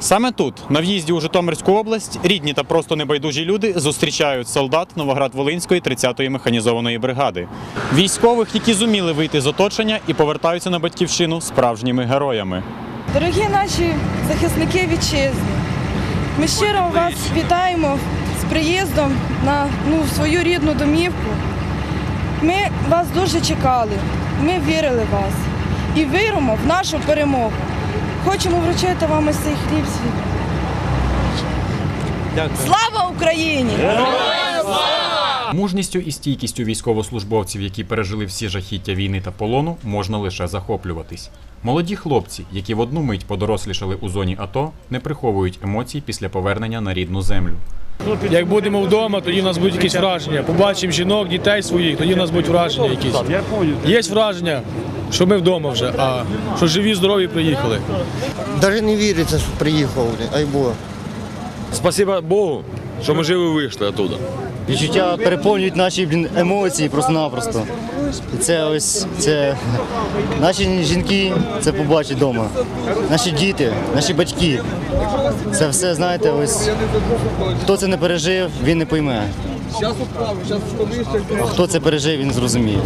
Саме тут, на в'їзді у Житомирську область, рідні та просто небайдужі люди зустрічають солдат Новоград-Волинської 30-ї механізованої бригади. Військових, які зуміли вийти з оточення і повертаються на батьківщину справжніми героями. Дорогі наші захисники вітчизни, ми щиро вас вітаємо з приїздом на ну, свою рідну домівку. Ми вас дуже чекали, ми вірили в вас і віримо в нашу перемогу. Хочемо вручити вам ось цей хліб свій. Слава Україні! Мужністю і стійкістю військовослужбовців, які пережили всі жахіття війни та полону, можна лише захоплюватись. Молоді хлопці, які в одну мить подорослішали у зоні АТО, не приховують емоцій після повернення на рідну землю. Як будемо вдома, тоді в нас будуть якісь враження. Побачимо жінок, дітей своїх, тоді в нас будуть враження якісь. Є враження, що ми вдома вже, а що живі, здорові приїхали. Навіть не віриться, що приїхав, блін, ай Бог. Спасибо Богу, що ми живі вийшли оттуда. Відчуття переповнюють наші блін, емоції просто-напросто. Це ось це наші жінки це побачать вдома. Наші діти, наші батьки. Це все, знаєте, ось хто це не пережив, він не пойме. А хто це пережив, він зрозуміє.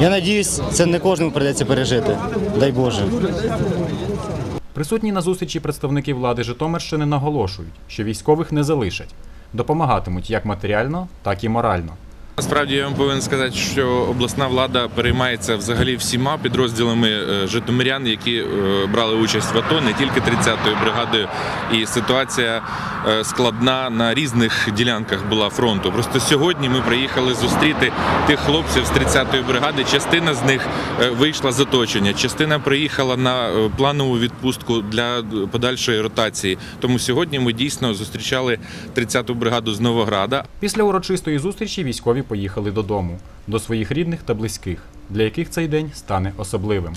Я надіюсь, це не кожному прийдеться пережити. Дай Боже. Присутні на зустрічі представники влади Житомирщини наголошують, що військових не залишать, допомагатимуть як матеріально, так і морально. Насправді я вам повинен сказати, що обласна влада переймається взагалі всіма підрозділами е, житомирян, які е, брали участь в АТО, не тільки 30-ю бригадою. І ситуація складна на різних ділянках була фронту. Просто сьогодні ми приїхали зустріти тих хлопців з 30-ї бригади. Частина з них е, вийшла з оточення, частина приїхала на е, планову відпустку для подальшої ротації. Тому сьогодні ми дійсно зустрічали 30-ту бригаду з Новограда. Після урочистої зустрічі військові поїхали додому, до своїх рідних та близьких, для яких цей день стане особливим.